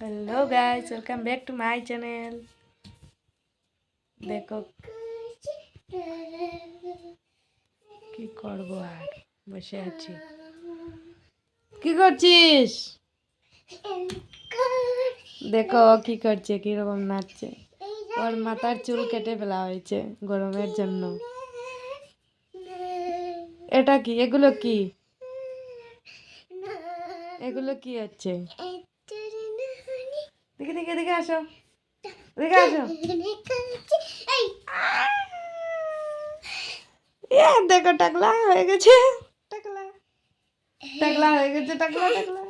Hello guys welcome back to my channel দেখো কি করব আর? বসে আছি। কি করছিস? দেখো কি করছে, কীরকম নাচছে। ওর মাথার চুল কেটে ফেলা হয়েছে গরমের জন্য। এটা কি? এগুলো কি? এগুলো কি হচ্ছে? দেখে দেখে দেখে আসো। দেখে আসো। দেখো, টাকলা হয়ে গেছে। টাকলা। টাকলা হয়ে গেছে, টাকলা টাকলা।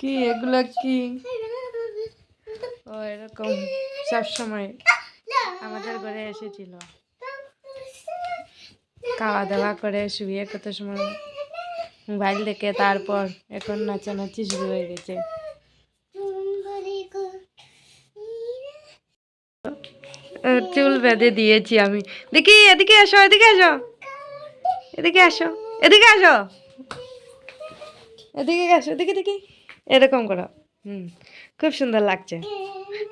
কি, এগুলো কি? ও, এরকম সব সময় আমাদের ঘরে এসেছিল। খাওয়া দাওয়া করে শুয়ে কত সময় মোবাইল দেখে তারপর এখন নাচানাচি শুরু হয়ে গেছে। চুল বেঁধে দিয়েছি আমি। দেখি, এদিকে আসো এদিকে আসো। এদিকে আসো এদিকে আসো। এদিকে আসো দেখি দেখি এরকম করো। হুম, খুব সুন্দর লাগছে।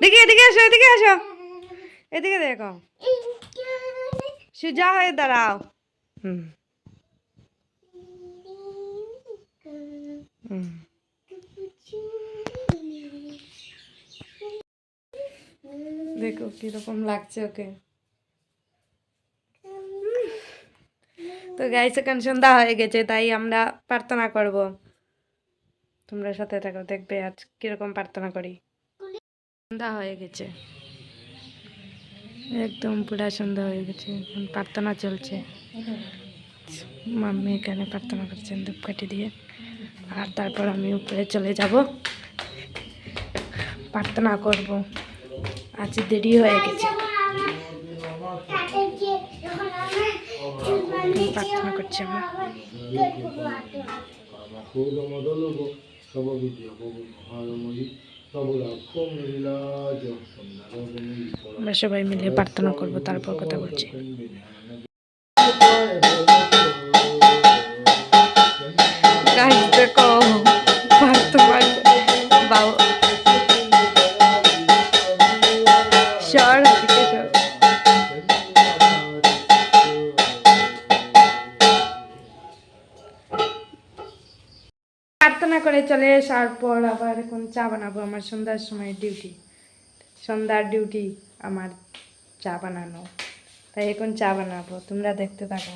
দেখি, এদিকে আসো এদিকে আসো। এদিকে দেখো। সুজা হয়ে দাঁড়াও। দেখো কীরকম লাগছে ওকে। তো গাইস এখন সন্ধ্যা হয়ে গেছে, তাই আমরা প্রার্থনা করব। তোমরা সাথে থাকো, দেখবে আজ কীরকম প্রার্থনা করি। সন্ধ্যা হয়ে গেছে। একদম পুরা সন্ধ্যা হয়ে গেছে, এখন প্রার্থনা চলছে। মাম্মি এখানে প্রার্থনা করছেন ধূপকাঠি দিয়ে। আর তারপর আমি উপরে চলে যাব। প্রার্থনা করব। আজ দেরি হয়ে গেছে। প্রার্থনা করছি আমরা। কামাকুলমদলব আমরা সবাই মিলে প্রার্থনা করব তারপর কথা বলছি। করে চলে আসার পর আবার এখন চা বানাবো আমার সন্ধ্যার সময় ডিউটি সন্ধ্যার ডিউটি আমার চা বানানো। তাই এখন চা বানাবো, তোমরা দেখতে থাকো।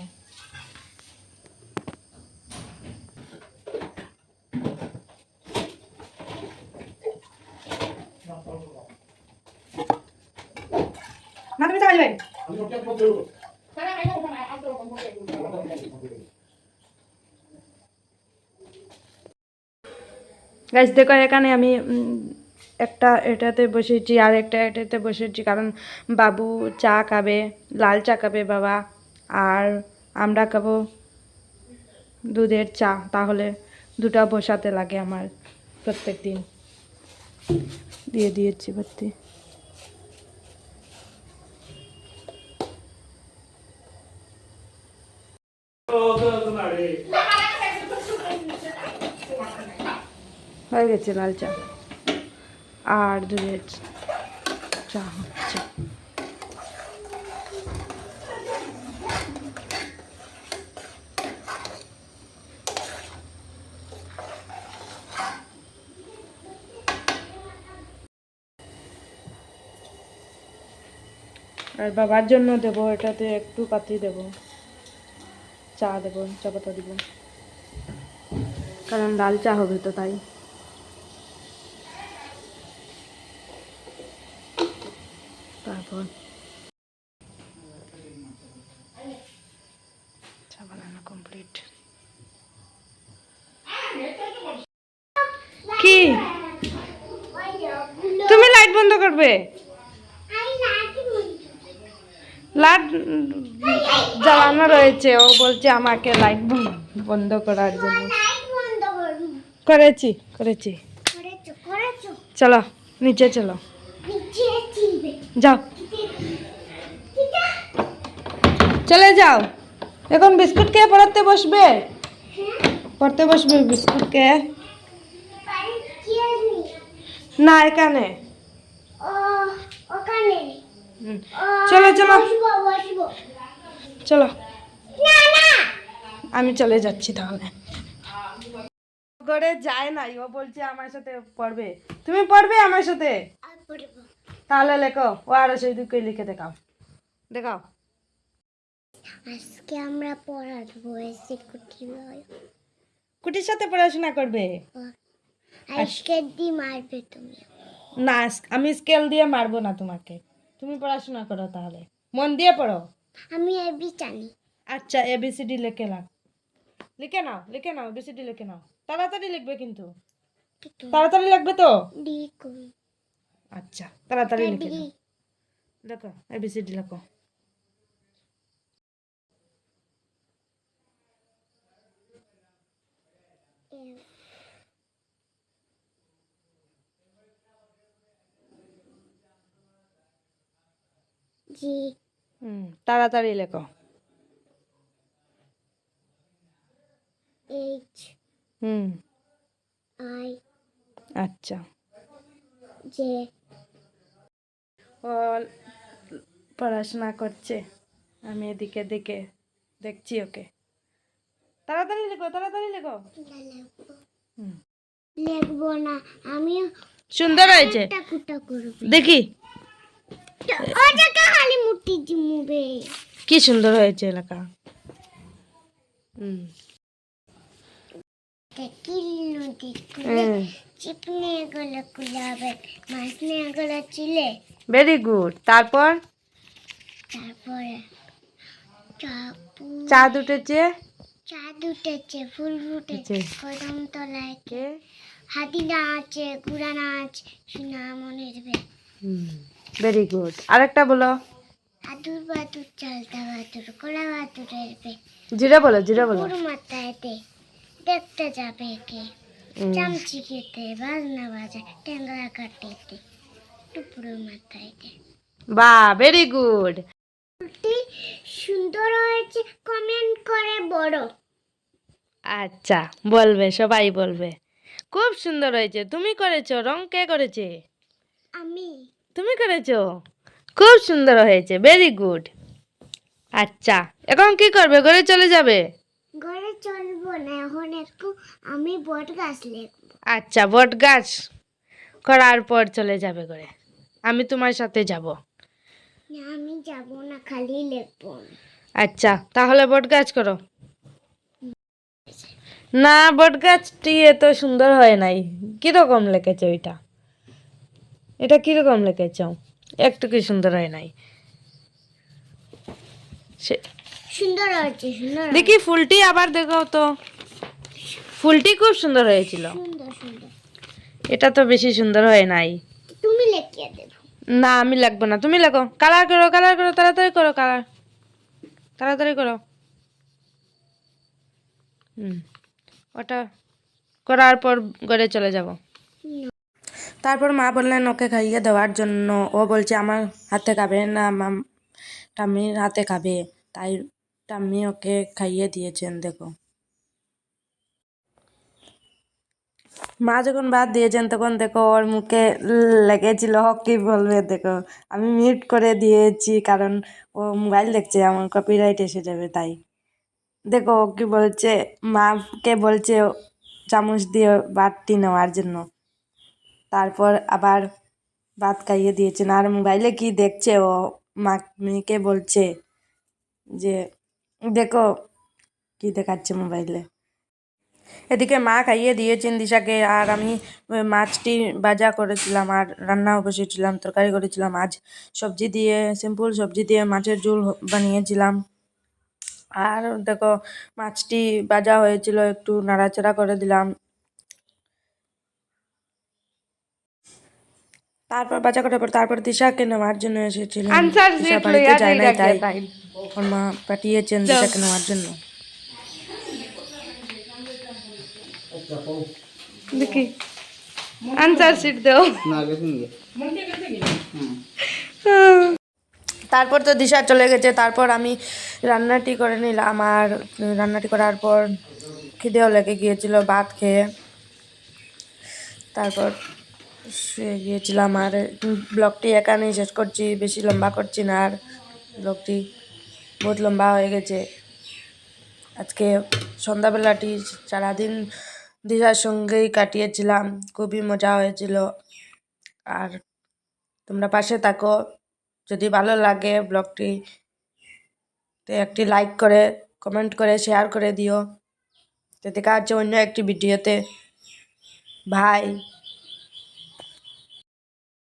না তুমি চা যাবে গাছ দেখো এখানে আমি একটা এটাতে বসেছি, আর একটা এটাতে বসেছি, কারণ বাবু চা খাবে, লাল চা খাবে বাবা, আর আমরা খাব দুধের চা, তাহলে দুটা বসাতে লাগে আমার প্রত্যেক দিন। দিয়ে দিয়েছি বাতি হয়ে গেছে লাল চা। আর দুধের চা হচ্ছে। আর বাবার জন্য দেবো, এটাতে একটু পাতি দেব। চা দেবো, চা পাতা দেব। কারণ লাল চা হবে তো তাই তারপর চা বানানো কমপ্লিট কি তুমি লাইট বন্ধ করবে? লাইট জ্বালানো রয়েছে, ও বলছে আমাকে লাইট বন্ধ করার জন্য। করেছি করেছি। চলো, নিচে চলো। যাও। চলে যাও। এখন বিস্কুট খেয়ে পড়াতে বসবে? পড়তে বসবে বিস্কুট খেয়ে? না, এখানে। চলো চলো। চলো। আমি চলে যাচ্ছি তাহলে। করে যায় নাই ও বলছে আমার সাথে পড়বে। তুমি পড়বে আমার সাথে? তাহলে লেখো ও আরও সেই দুঃখে লিখে দেখাও। দেখাও। আজকে আমরা পড়াবো এসে কুটি কুটির সাথে পড়াশোনা করবে? আজকে দি মারবে তুমি। না আমি স্কেল দিয়ে মারবো না তোমাকে। তুমি পড়াশোনা করো তাহলে। মন দিয়ে পড়ো। আমি এবি জানি। আচ্ছা এবিসিডি লিখে নাও। লিখে নাও লিখে নাও এবিসিডি লিখে নাও। তাড়াতাড়ি লিখবে কিন্তু। তাড়াতাড়ি লিখবে তো? ডি আচ্ছা তাড়াতাড়ি লিখে নাও। দেখো এবিসিডি লেখো। জি। হুম তাড়াতাড়ি লেখো। এইচ হুম। আই আচ্ছা। জে ও পড়াশোনা করছে। আমি এদিকে দিকে দেখছি ওকে। তাড়াতাড়ি লেখো তাড়াতাড়ি লেখো। হুম। লিখব না আমিও সুন্দর হয়েছে। দেখি ওটা খালি মুটি জিমুবে কি সুন্দর হয়েছে এলাকা। হুম। ভেরি গুড তারপর? তারপরে চাঁদ উঠেছে? চাঁদ উঠেছে ফুল ফুটেছে। কদম তলায়। হাতি নাচে ঘোড়া নাচ সোনা মনের ভেরি গুড আরেকটা বলো। আদুর বাদুর চালতা বাদুর কোলা বাদুরের বে। জিরে বলো জিরে বলো। পুরো মাথায় দেখতে যাবে কে? চামচি খেতে বাজনা বাজায় ট্যাংরা কাটিতে টুপুরো মাথায় বাহ ভেরি গুড সুন্দর হয়েছে কমেন্ট করে বড়। আচ্ছা বলবে সবাই বলবে। খুব সুন্দর হয়েছে তুমি করেছ রং কে করেছে। আমি তুমি করেছ? খুব সুন্দর হয়েছে ভেরি গুড আচ্ছা এখন কি করবে? ঘরে চলে যাবে? ঘরে চলবো না এখন একটু আমি বট গাছ লিখব। আচ্ছা বট গাছ করার পর চলে যাবে ঘরে। আমি তোমার সাথে যাব। না আমি যাব না খালি লিখব। আচ্ছা তাহলে বট গাছ করো। না বট গাছটি এত সুন্দর হয় নাই। কীরকম লেখেছে ওইটা? এটা কীরকম লেখেছ একটু কি সুন্দর হয় নাই? সুন্দর হয়েছে সুন্দর দেখি ফুলটি আবার দেখো তো। ফুলটি খুব সুন্দর হয়েছিল। এটা তো বেশি সুন্দর হয় নাই। তুমি লিখিয়ে দেবো। না আমি লাগবো না। তুমি লাগো কালার করো কালার করো তাড়াতাড়ি করো কালার। তাড়াতাড়ি করো। হুম। ওটা করার পর ঘরে চলে যাব। তারপর মা বললেন, ওকে খাইয়ে দেওয়ার জন্য। ও বলছে, আমার হাতে খাবে না, মাম টাম্মির হাতে খাবে। তাই টাম্মি ওকে খাইয়ে দিয়েছেন, দেখো। মা যখন ভাত দিয়েছেন, তখন দেখো ওর মুখে লেগেছিল, কি বলবে, দেখো। আমি মিউট করে দিয়েছি, কারণ ও মোবাইল দেখছে, আমার কপিরাইট এসে যাবে, তাই। দেখো কি বলছে, মাকে বলছে, চামচ দিয়ে ভাতটি নেওয়ার জন্য। তারপর আবার ভাত খাইয়ে দিয়েছেন। আর মোবাইলে কি দেখছে? ও মা মেয়েকে বলছে যে, দেখো কি দেখাচ্ছে মোবাইলে। এদিকে মা খাইয়ে দিয়েছেন দিশাকে। আর আমি মাছটি ভাজা করেছিলাম আর রান্নাও বসেছিলাম, তরকারি করেছিলাম। আজ সবজি দিয়ে, সিম্পল সবজি দিয়ে মাছের ঝোল বানিয়েছিলাম। আর দেখো, মাছটি ভাজা হয়েছিল, একটু নাড়াচাড়া করে দিলাম। তারপর বাজা করার পর তারপর দিশাকে নেওয়ার জন্য এসেছিলাম দিশা বাড়িতে যায় নাই তাই ওর মা পাঠিয়েছেন দিশাকে নেওয়ার জন্য। দেখি। আনসার শিট দাও। না তারপর তো দিশা চলে গেছে তারপর আমি রান্নাটি করে নিলাম আর রান্নাটি করার পর খিদেও লেগে গিয়েছিল ভাত খেয়ে। তারপর শুয়ে গিয়েছিলাম আর ব্লগটি এখানেই শেষ করছি, বেশি লম্বা করছি না আর ব্লগটি বহুত লম্বা হয়ে গেছে। আজকে সন্ধ্যাবেলাটি সারাদিন দিশার সঙ্গেই কাটিয়েছিলাম, খুবই মজা হয়েছিল। আর তোমরা পাশে থাকো, যদি ভালো লাগে ব্লগটি, তো একটি লাইক করে কমেন্ট করে শেয়ার করে দিও। তো দেখা হচ্ছে অন্য একটি ভিডিওতে ভাই